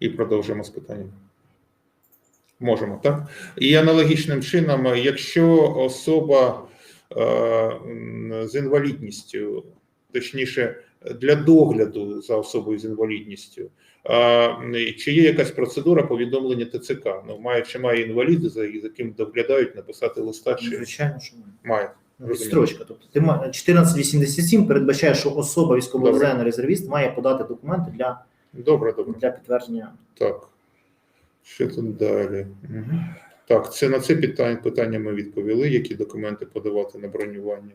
І продовжимо з питанням. Можемо, так? І аналогічним чином, якщо особа е, з інвалідністю, точніше, для догляду за особою з інвалідністю, е, чи є якась процедура повідомлення ТЦК? Ну, має чи має інвалід, за яким доглядають, написати листа, чи Звичайно, що має. має? Ну, Тобто ти ма- 1487 передбачає, що особа військовополонений резервіст має подати документи для, Добре, добре. для підтвердження. Так. Що тут далі? Угу. Так, це на це питання, питання ми відповіли, які документи подавати на бронювання.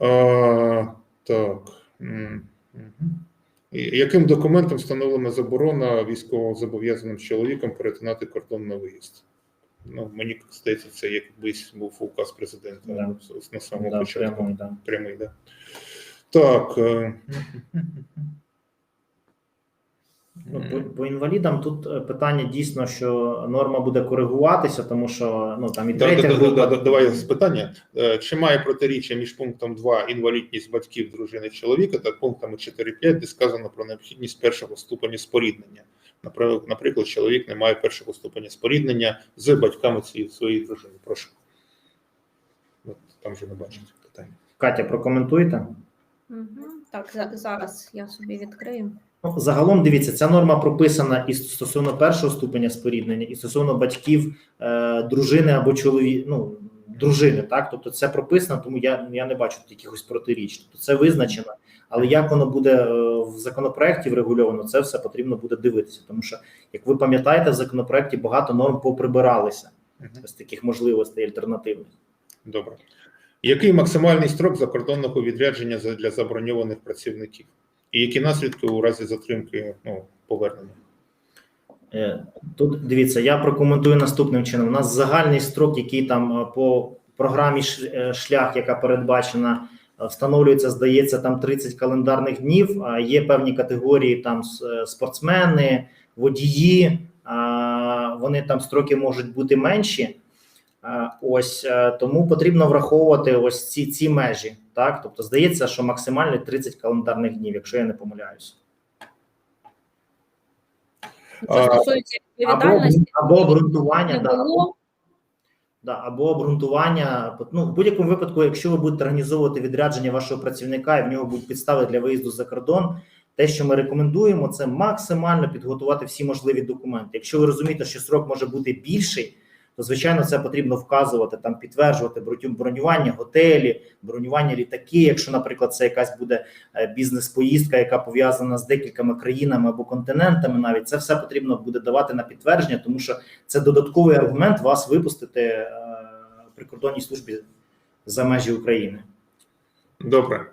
А, так. І Яким документом встановлена заборона військовозобов'язаним чоловіком перетинати кордон на виїзд? Ну, мені здається, це якийсь був указ президента Да. на самому Да, початку. прямо, да. Прямий, да. Так. Ну, по, по інвалідам тут е, питання дійсно, що норма буде коригуватися, тому що ну там і Да, третя да, да, група. да, да, Давай з питання. Е, Чи має протиріччя між пунктом 2 інвалідність батьків дружини чоловіка та пунктами 4-5, де сказано про необхідність першого ступеня споріднення? Наприклад, наприклад, чоловік не має першого ступеня споріднення з батьками цієї своєї дружини. Прошу. От, там вже не бачите питання. Катя, прокоментуйте. Мгм. Так, зараз я собі відкрию. Ну, загалом дивіться, ця норма прописана і стосовно першого ступеня споріднення, і стосовно батьків е, дружини або чолові... ну, дружини. Так, тобто це прописано, тому я, я не бачу тут якихось протиріч. Тобто це визначено. Але як воно буде е, в законопроекті врегульовано, це все потрібно буде дивитися. Тому що, як ви пам'ятаєте, в законопроекті багато норм поприбиралися Мгм. з таких можливостей альтернативних. Добре. Який максимальний строк закордонного відрядження для заброньованих працівників? І які наслідки у разі затримки ну, повернення? Е, Тут дивіться, я прокоментую наступним чином. У нас загальний строк, який там е, по програмі е, шлях, яка передбачена, встановлюється, здається, там 30 календарних днів. А є певні категорії, там спортсмени, водії. Вони там строки можуть бути менші. А, Ось е, тому потрібно враховувати ось ці, ці межі. Так, тобто здається, що максимально 30 календарних днів, якщо я не помиляюся. Це стосується Або, відповідальності. або обґрунтування, да, було. Да, або обґрунтування. Ну, в будь-якому випадку, якщо ви будете організовувати відрядження вашого працівника і в нього будуть підстави для виїзду за кордон, те, що ми рекомендуємо, це максимально підготувати всі можливі документи. Якщо ви розумієте, що срок може бути більший, то звичайно це потрібно вказувати, там підтверджувати броню- бронювання готелі, бронювання літаки. Якщо, наприклад, це якась буде е, бізнес-поїздка, яка пов'язана з декількома країнами або континентами, навіть це все потрібно буде давати на підтвердження, тому що це додатковий аргумент вас випустити е, прикордонній службі за межі України. Добре.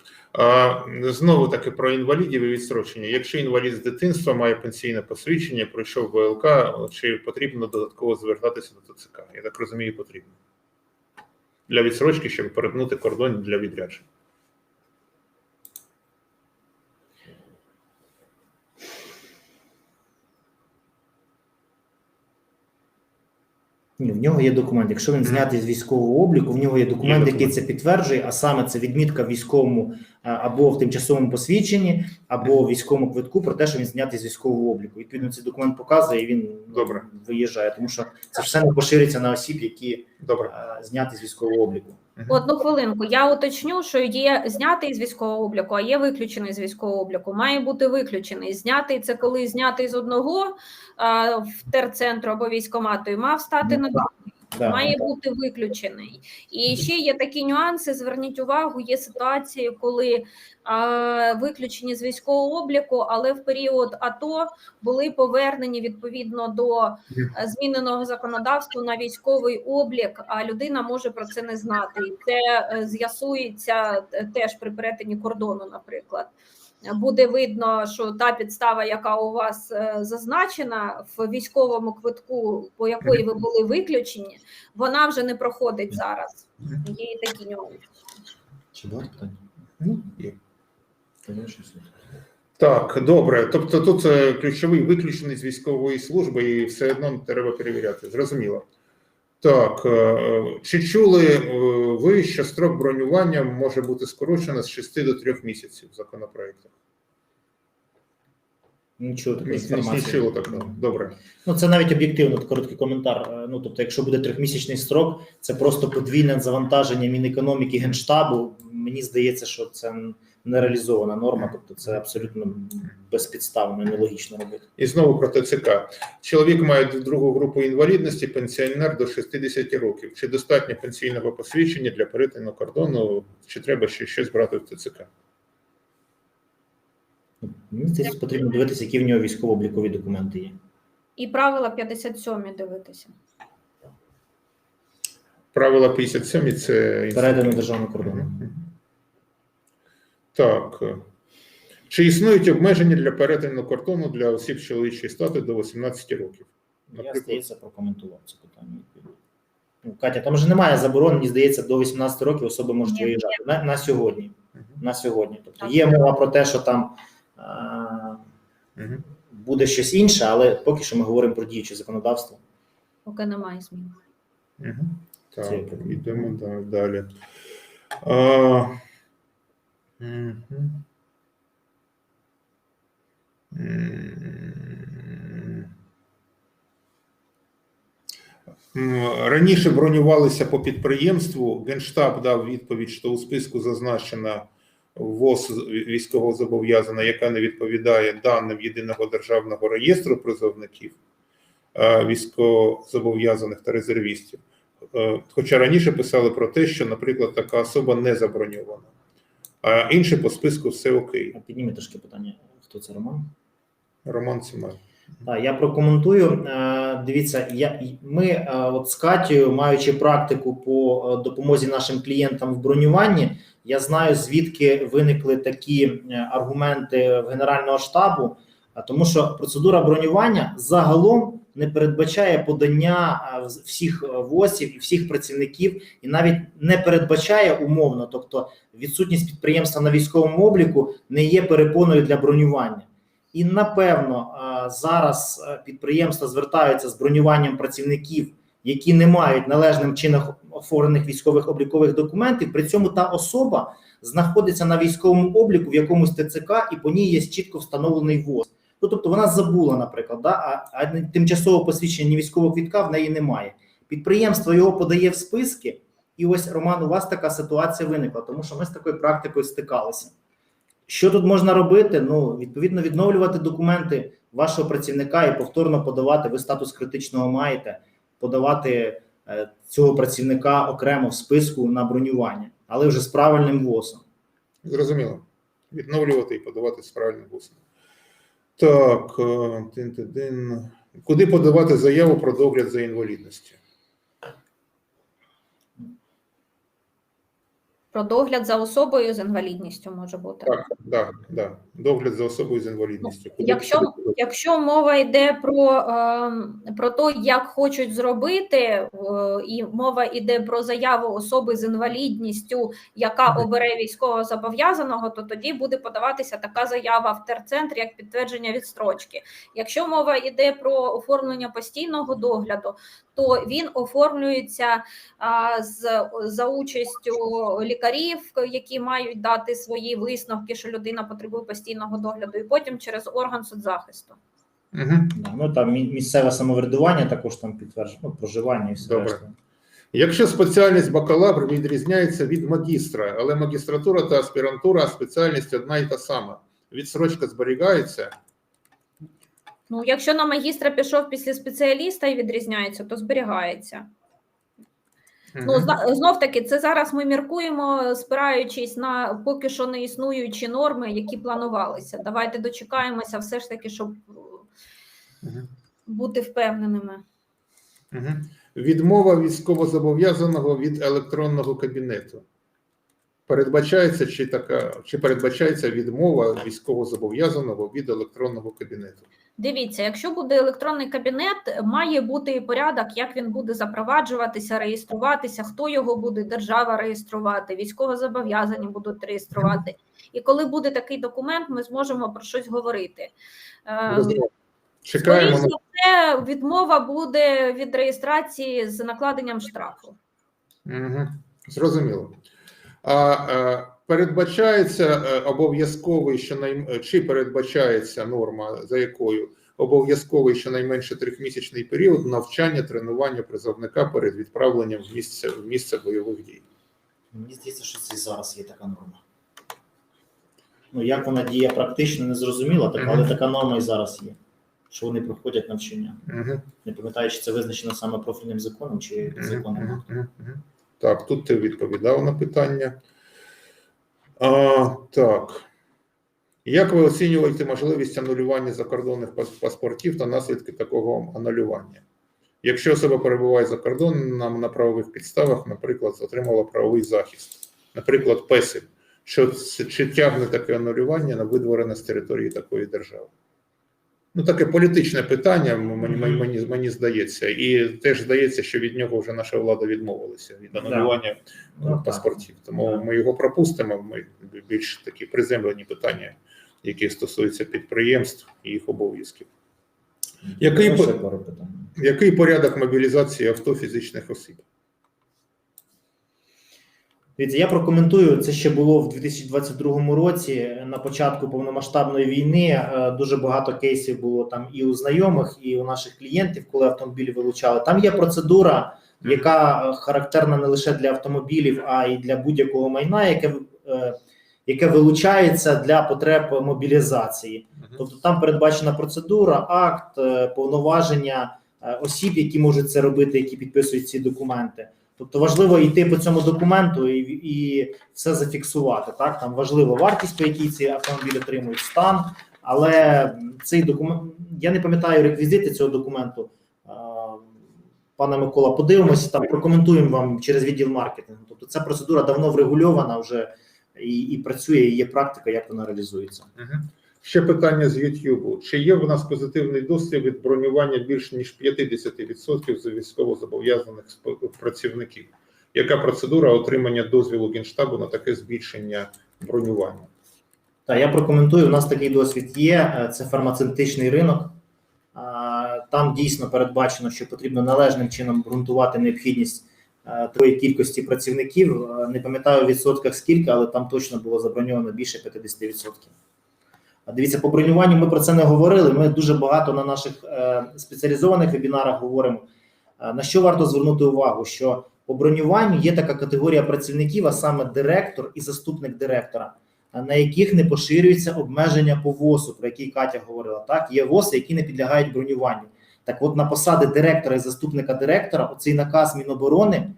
Знову таки про інвалідів і відстрочення. Якщо інвалід з дитинства має пенсійне посвідчення, пройшов ВЛК, чи потрібно додатково звертатися до ТЦК? Я так розумію, потрібно. Для відсрочки, щоб перетнути кордон для відрядження. Ні, в нього є документ. Якщо він знятий з військового обліку, в нього є документ, який документ. це підтверджує, а саме це відмітка в військовому е, або в тимчасовому посвідченні, або в військовому квитку про те, що він знятий з військового обліку. Відповідно, цей документ показує і він ну, Добре. виїжджає, тому що це все не поширюється на осіб, які Добре. е, зняті з військового обліку. Одну хвилинку. Я уточню, що є знятий з військового обліку, а є виключений з військового обліку. Має бути виключений. Знятий це коли знятий з одного а, в терцентру або військомату і мав стати на Да. має бути виключений. І ще є такі нюанси. Зверніть увагу, є ситуації, коли а, виключені з військового обліку, але в період АТО були повернені відповідно до е, зміненого законодавства на військовий облік. А людина може про це не знати. І це е, з'ясується е, теж при перетині кордону, наприклад. Буде видно, що та підстава, яка у вас е, зазначена в військовому квитку, по якої ви були виключені, вона вже не проходить зараз. Є і такі нюанси. Чи було питання? Ну, є. Так, добре. Тобто тут е, ключовий виключений з військової служби і все одно треба перевіряти. Зрозуміло. Так, е, чи чули ви, що строк бронювання може бути скорочено з 6 до 3 місяців в законопроектах? Нічого такої інформації. Нічого такого. Добре. Ну, це навіть об'єктивно короткий коментар. Е, Ну, тобто, якщо буде трьохмісячний строк, це просто подвійне завантаження Мінекономіки Генштабу. Мені здається, що це не реалізована норма, тобто це абсолютно безпідставно і нелогічно робити. І знову про ТЦК. Чоловік має другу групу інвалідності, пенсіонер до 60 років. Чи достатньо пенсійного посвідчення для перетину кордону, чи треба ще щось брати в ТЦК? Мені здається, потрібно дивитися, які в нього військово-облікові документи є. І правила 57 дивитися. Правила 57 це Передано державного кордону. Так. Чи існують обмеження для перетину кордону для осіб чоловічої стати до 18 років? Я, здається, прокоментував це питання. Ну, Катя, там же немає заборон, мені здається, до 18 років особи можуть Ні, виїжджати. На, на сьогодні. На сьогодні. Тобто є мова про те, що там а, буде щось інше, але поки що ми говоримо про діюче законодавство. Поки немає змін. Мгм. Так, йдемо далі. А, Раніше бронювалися по підприємству. Генштаб дав відповідь, що у списку зазначена ВОЗ військовозобов'язана, яка не відповідає даним єдиного державного реєстру призовників е, військовозобов'язаних та резервістів. Е, Хоча раніше писали про те, що, наприклад, така особа не заброньована, а інше по списку все окей. Підніми трошки питання, хто це Роман? Роман Цимай. Так, я прокоментую. Е, Дивіться, я, ми е, от з Катєю, маючи практику по е, допомозі нашим клієнтам в бронюванні, я знаю, звідки виникли такі аргументи в Генерального штабу, тому що процедура бронювання загалом не передбачає подання всіх е, ВОСів і всіх працівників, і навіть не передбачає умовно, тобто відсутність підприємства на військовому обліку не є перепоною для бронювання. І напевно зараз е, підприємства звертаються з бронюванням працівників, які не мають належним чином оформлених військових облікових документів. При цьому та особа знаходиться на військовому обліку в якомусь ТЦК, і по ній є чітко встановлений ВОЗ. Ну, тобто вона забула, наприклад, да? а, а тимчасового посвідчення військового квітка в неї немає. Підприємство його подає в списки, і ось Роман, у вас така ситуація виникла, тому що ми з такою практикою стикалися. Що тут можна робити? Ну, відповідно, відновлювати документи вашого працівника і повторно подавати. Ви статус критичного маєте, подавати е, цього працівника окремо в списку на бронювання, але вже з правильним ВОСом. Зрозуміло. Відновлювати і подавати з правильним гусом. Так, е, тин-тин-тин. куди подавати заяву про догляд за інвалідністю? Про догляд за особою з інвалідністю може бути. Так, так, так. Догляд за особою з інвалідністю. Куди- Якщо- Якщо мова йде про, е, про те, як хочуть зробити, е, і мова йде про заяву особи з інвалідністю, яка обере військового зобов'язаного, то тоді буде подаватися така заява в терцентрі як підтвердження відстрочки. Якщо мова йде про оформлення постійного догляду, то він оформлюється а, з за участю лікарів, які мають дати свої висновки, що людина потребує постійного догляду, і потім через орган соцзахисту. Да, ну там місцеве самоврядування також там підтверджує ну, проживання і все Добре. решта. Якщо спеціальність бакалавр відрізняється від магістра, але магістратура та аспірантура, спеціальність одна і та сама. Відсрочка зберігається. Ну, якщо на магістра пішов після спеціаліста і відрізняється, то зберігається. Ну, Мгм. зна- знов таки, це зараз ми міркуємо, спираючись на поки що не існуючі норми, які планувалися. Давайте дочекаємося, все ж таки, щоб Мгм. бути впевненими. Мгм. Відмова військовозобов'язаного від електронного кабінету. Передбачається чи така, чи передбачається відмова військовозобов'язаного від електронного кабінету? Дивіться, якщо буде електронний кабінет, має бути і порядок, як він буде запроваджуватися, реєструватися, хто його буде держава реєструвати, військовозобов'язані будуть реєструвати. І коли буде такий документ, ми зможемо про щось говорити. Е, Чекаємо Скоріше все, відмова буде від реєстрації з накладенням штрафу. Угу. Зрозуміло. А, е, передбачається е, обов'язковий щонайм... е, чи передбачається норма, за якою обов'язковий щонайменше трьохмісячний період навчання, тренування призовника перед відправленням в місце, в місце бойових дій. Мені здається, що це зараз є така норма. Ну, як вона діє практично, не зрозуміло, так, але така норма і зараз є. Що вони проходять навчання. Не пам'ятаю, чи це визначено саме профільним законом чи законом. Так, тут ти відповідав на питання. А, так. Як ви оцінюєте можливість анулювання закордонних паспортів та наслідки такого анулювання? Якщо особа перебуває за кордоном на правових підставах, наприклад, отримала правовий захист, наприклад, ПЕСИЛ, що чи тягне таке анулювання на видворене з території такої держави? Ну, таке політичне питання, мені, мені, мені, мені здається, і теж здається, що від нього вже наша влада відмовилася від анулювання Ну, так. паспортів. Тому Да. ми його пропустимо. Ми більш такі приземлені питання, які стосуються підприємств і їх обов'язків. Який по- Який порядок мобілізації авто фізичних осіб? Дивіться, я прокоментую. Це ще було в 2022 році. На початку повномасштабної війни е, дуже багато кейсів було там і у знайомих, і у наших клієнтів, коли автомобілі вилучали. Там є процедура, яка е, характерна не лише для автомобілів, а й для будь-якого майна, яке е, яке вилучається для потреб мобілізації. Тобто там передбачена процедура, акт, повноваження осіб, які можуть це робити, які підписують ці документи. Тобто важливо йти по цьому документу і, і все зафіксувати. Так там важлива вартість, по якій ці автомобілі отримують стан, але цей документ я не пам'ятаю реквізити цього документу. Пане Микола, подивимося там, прокоментуємо вам через відділ маркетингу. Тобто ця процедура давно врегульована вже і, і працює, і є практика, як вона реалізується. Ще питання з YouTube. Чи є в нас позитивний досвід від бронювання більш ніж 50% за військовозобов'язаних працівників? Яка процедура отримання дозвілу Генштабу на таке збільшення бронювання? Так, я прокоментую. У нас такий досвід є. Е, Це фармацевтичний ринок. Там дійсно передбачено, що потрібно належним чином ґрунтувати необхідність е, такої кількості працівників. Е, Не пам'ятаю в відсотках скільки, але там точно було заброньовано більше 50%. Дивіться, по бронюванню ми про це не говорили. Ми дуже багато на наших е, спеціалізованих вебінарах говоримо. Е, На що варто звернути увагу? Що по бронюванню є така категорія працівників, а саме директор і заступник директора на яких не поширюється обмеження по ВОСу, про який Катя говорила. Так, є ВОСи, які не підлягають бронюванню. Так, от на посади директора і заступника директора, оцей наказ Міноборони е,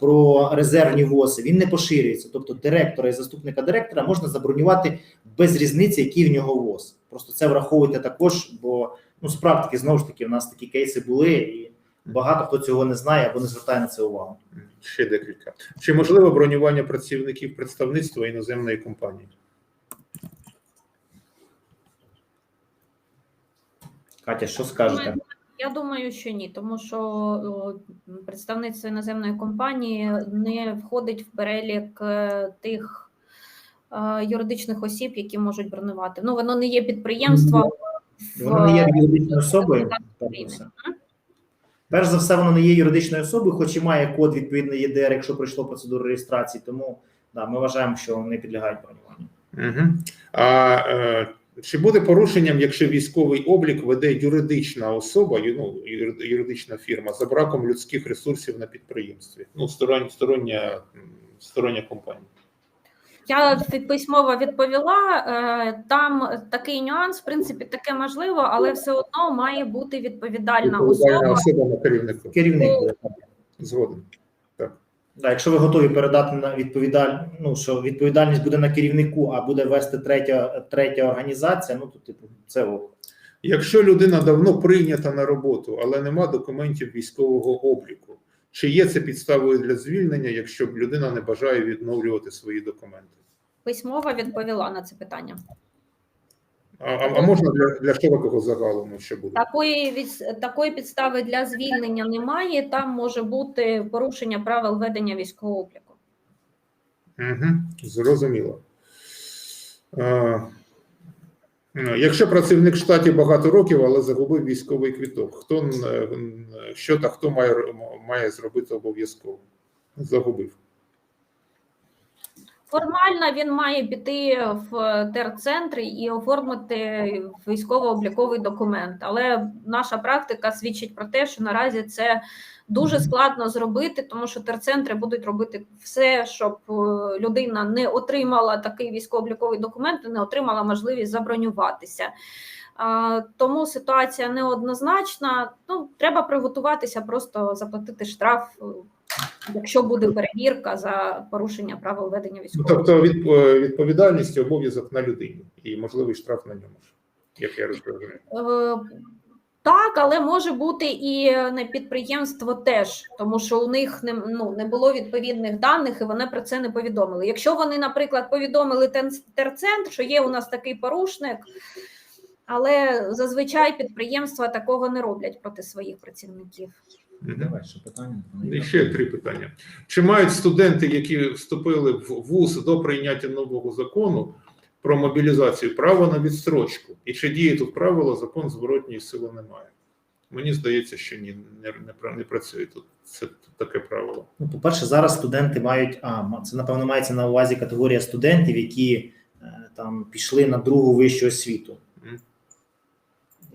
про резервні ВОСи він не поширюється. Тобто, директора і заступника директора можна забронювати без різниці, який в нього ВОС. Просто це враховуйте також, бо ну практики знову ж таки в нас такі кейси були, і багато хто цього не знає або не звертає на це увагу. Ще декілька. Чи можливо бронювання працівників представництва іноземної компанії? Катя, що скажете? Я думаю, що ні, тому що представництво іноземної компанії не входить в перелік е, тих е, юридичних осіб, які можуть бронювати. Ну, воно не є підприємством. Воно не є юридичною особою. Перш за все. Воно не є юридичною особою, хоч і має код відповідний ЄДР, якщо пройшло процедуру реєстрації. Тому да, ми вважаємо, що не підлягають бронюванню. Угу. А е, чи буде порушенням, якщо військовий облік веде юридична особа, ну, юридична фірма за браком людських ресурсів на підприємстві? Ну, сторон, стороння, стороння компанія. Я письмово відповіла. е, Там такий нюанс, в принципі, таке можливо, але все одно має бути відповідальна Відповідальна особа. особа на керівнику. Керівник. Згоден. Да, якщо ви готові передати на відповідаль... ну, що відповідальність буде на керівнику, а буде вести третя, третя організація, ну то типу це ок. Якщо людина давно прийнята на роботу, але нема документів військового обліку, чи є це підставою для звільнення, якщо людина не бажає відновлювати свої документи? Письмово відповіла на це питання. А, а, можна для, для широкого загалу що буде? Такої від такої підстави для звільнення немає. Там може бути порушення правил ведення військового обліку. Угу, зрозуміло. Е, якщо працівник штаті багато років, але загубив військовий квіток, хто н- що та хто має, має зробити обов'язково? Загубив. Формально він має піти в терцентр і оформити військово-обліковий документ. Але наша практика свідчить про те, що наразі це дуже складно зробити, тому що терцентри будуть робити все, щоб е, людина не отримала такий військово-обліковий документ і не отримала можливість забронюватися. Тому ситуація неоднозначна. Ну, треба приготуватися, просто заплатити штраф, якщо буде перевірка за порушення правил ведення Ну, військового. тобто е, відповідальність і обов'язок на людині і можливий штраф на ньому, як я розумію. Е, Так, але може бути і на підприємство теж, тому що у них не, ну, не було відповідних даних, і вони про це не повідомили. Якщо вони, наприклад, повідомили терцентр, що є у нас такий порушник, але зазвичай підприємства такого не роблять проти своїх працівників. Давай, ще питання. І ще три питання. Чи мають студенти, які вступили в ВУЗ до прийняття нового закону про мобілізацію, право на відстрочку? І чи діє тут правило, закон зворотньої сили немає? Мені здається, що ні, не, не, не працює тут. Це таке правило. Ну, по-перше, зараз студенти мають, а це напевно мається на увазі категорія студентів, які е, там пішли на другу вищу освіту.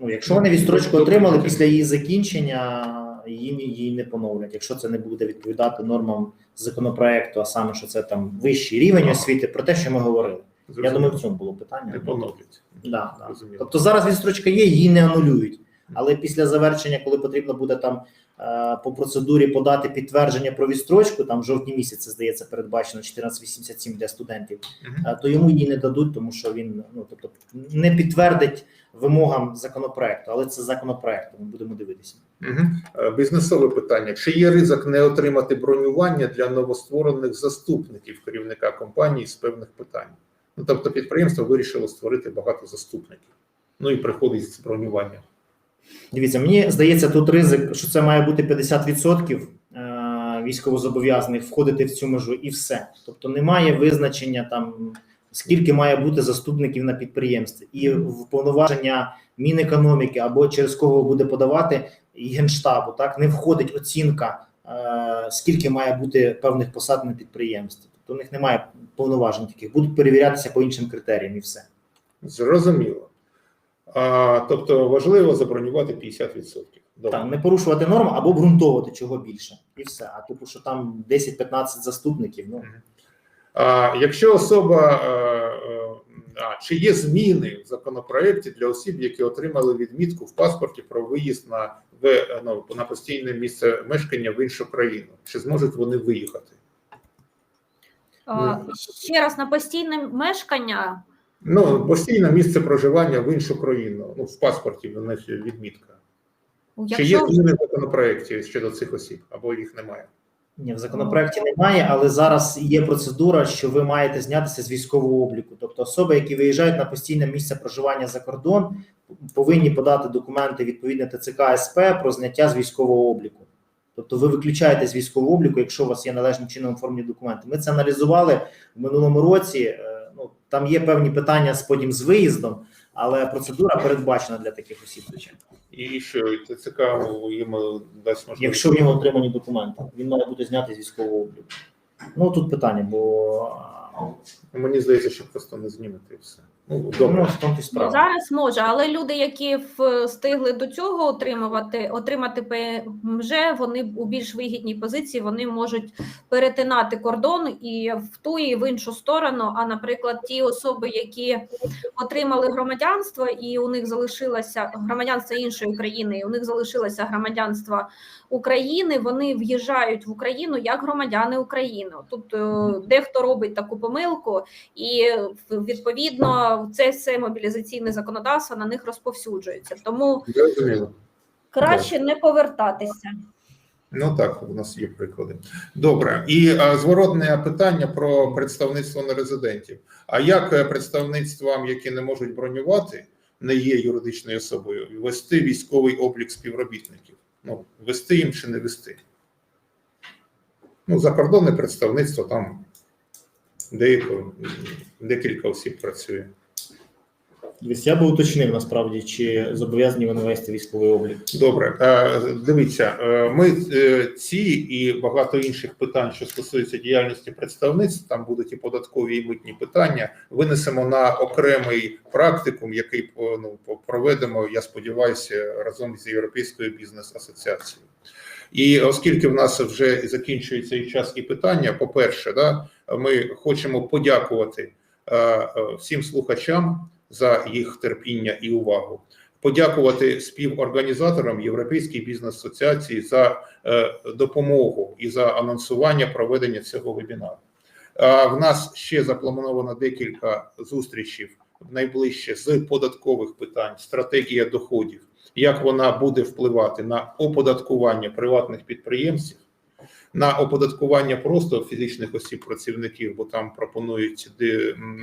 Ну, якщо вони відстрочку отримали після її закінчення, їм її не поновлять. Якщо це не буде відповідати нормам законопроекту, а саме що це там вищий рівень освіти, про те, що ми говорили. Я думаю, в цьому було питання. не поновлять. Да, да. Тобто зараз відстрочка є, її не анулюють. Але після завершення, коли потрібно буде там е, по процедурі подати підтвердження про відстрочку, там в жовтні місяці, здається, передбачено 1487 для студентів, е, то йому її не дадуть, тому що він ну тобто не підтвердить вимогам законопроекту, але це законопроект, ми будемо дивитися. Е, Бізнесове питання: чи є ризик не отримати бронювання для новостворених заступників керівника компанії з певних питань? Ну тобто, підприємство вирішило створити багато заступників. Ну і приходить з бронювання. Дивіться, мені здається, тут ризик, що це має бути 50% е, військовозобов'язаних входити в цю межу, і все. Тобто немає визначення там, скільки має бути заступників на підприємстві, і в повноваження Мінекономіки або через кого буде подавати і генштабу, так не входить оцінка, е, скільки має бути певних посад на підприємстві. Тобто у них немає повноважень таких, будуть перевірятися по іншим критеріям, і все. Зрозуміло. А, тобто важливо забронювати 50%. Добре. Там не порушувати норму або обґрунтовувати чого більше, і все. А типу, що там 10-15 заступників, ну А, якщо особа, е, е, чи є зміни в законопроекті для осіб, які отримали відмітку в паспорті про виїзд на, в, ну, на постійне місце мешкання в іншу країну? Чи зможуть вони виїхати? Е, Ще раз на постійне мешкання. Ну, постійне місце проживання в іншу країну. Ну, в паспорті в них відмітка. Чи є зміни в законопроекті щодо цих осіб, або їх немає? Ні, в законопроекті немає, але зараз є процедура, що ви маєте знятися з військового обліку. Тобто особи, які виїжджають на постійне місце проживання за кордон, повинні подати документи відповідне ТЦК СП про зняття з військового обліку. Тобто ви виключаєте з військового обліку, якщо у вас є належним чином оформлені документи. Ми це аналізували в минулому році. Е, Ну там є певні питання з потім з виїздом, але процедура передбачена для таких осіб. Звичайно. І що це цікаво, їм дасть можливість? Якщо в нього отримані документи, він має бути знятий з військового обліку. Ну тут питання, бо Мені здається, що просто не знімати і все. Ну, ну, добре. Ну, справа. зараз може, але люди, які встигли до цього отримувати, отримати ПМЖ, вони у більш вигідній позиції, вони можуть перетинати кордон і в ту і в іншу сторону. А наприклад, ті особи, які отримали громадянство, і у них залишилося громадянство іншої країни, і у них залишилося громадянство України, вони в'їжджають в Україну як громадяни України. Тут е, дехто робить таку помилку, і відповідно це все мобілізаційне законодавство на них розповсюджується. Тому краще не повертатися. Ну так, у нас є приклади. Добре, і а, зворотне питання про представництво нерезидентів. А як е, представництвам, які не можуть бронювати, не є юридичною особою, вести військовий облік співробітників? Ну, вести їм чи не вести? Ну, закордонне представництво там деяко, декілька осіб працює. Дивись, я би уточнив насправді, чи зобов'язані вони вести військовий облік. Добре, Е, дивіться, е, ми е, ці і багато інших питань, що стосуються діяльності представництв, там будуть і податкові і митні питання. Винесемо на окремий практикум, який по- ну, проведемо. Я сподіваюся, разом з Європейською бізнес асоціацією. І оскільки в нас вже закінчується і час, і питання, по-перше, да, ми хочемо подякувати всім слухачам за їх терпіння і увагу подякувати співорганізаторам Європейської бізнес асоціації за е, допомогу і за анонсування проведення цього вебінару. В нас ще заплановано декілька зустрічей найближче з податкових питань, стратегія доходів, як вона буде впливати на оподаткування приватних підприємців, на оподаткування просто фізичних осіб працівників, бо там пропонують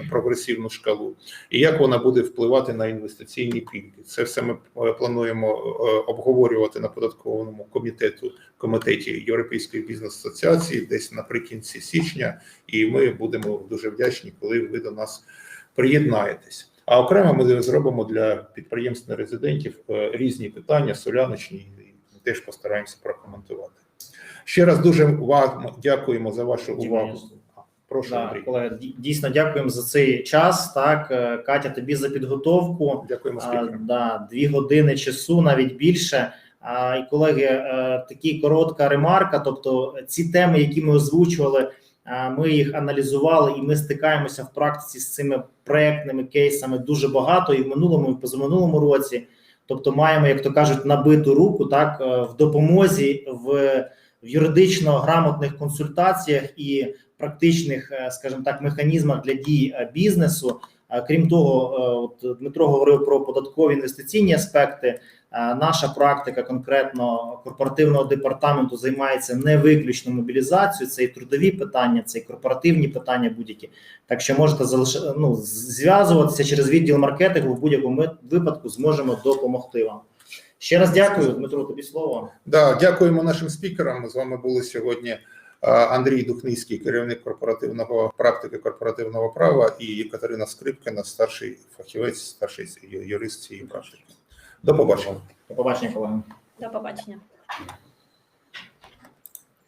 прогресивну шкалу і як вона буде впливати на інвестиційні пільги. Це все ми е, плануємо е, обговорювати на податковому комітету комітеті Європейської бізнес асоціації десь наприкінці січня, і ми будемо дуже вдячні, коли ви до нас приєднаєтесь. А окремо ми зробимо для підприємств нерезидентів е, різні питання, соляночні, і теж постараємося прокоментувати. Ще раз дуже вам дякуємо за вашу увагу. Прошу, Да, колеги, дійсно дякуємо за цей час. Так, Е, Катя, тобі за підготовку. Дякуємо А, да, дві години часу, навіть більше. А, і колеги, е, такі коротка ремарка. Тобто, ці теми, які ми озвучували, а, ми їх аналізували, і ми стикаємося в практиці з цими проектними кейсами дуже багато і в минулому, і в позаминулому році. Тобто, маємо, як то кажуть, набиту руку так е, в допомозі в, в юридично грамотних консультаціях і практичних, е, скажімо так, механізмах для дій е, бізнесу. Крім того, от Дмитро говорив про податкові інвестиційні аспекти. Е, Наша практика конкретно корпоративного департаменту займається не виключно мобілізацією, це і трудові питання, це і корпоративні питання будь-які. Так що можете залиш... ну, зв'язуватися через відділ маркетингу в будь-якому випадку зможемо допомогти вам. Ще раз дякую, Дмитро. Тобі слово. Да, дякуємо нашим спікерам. З вами були сьогодні Андрій Духницький, керівник корпоративного практики корпоративного права, і Катерина Скрипкина, старший фахівець, старший юрист цієї практики. До побачення. До побачення, колеги. До побачення.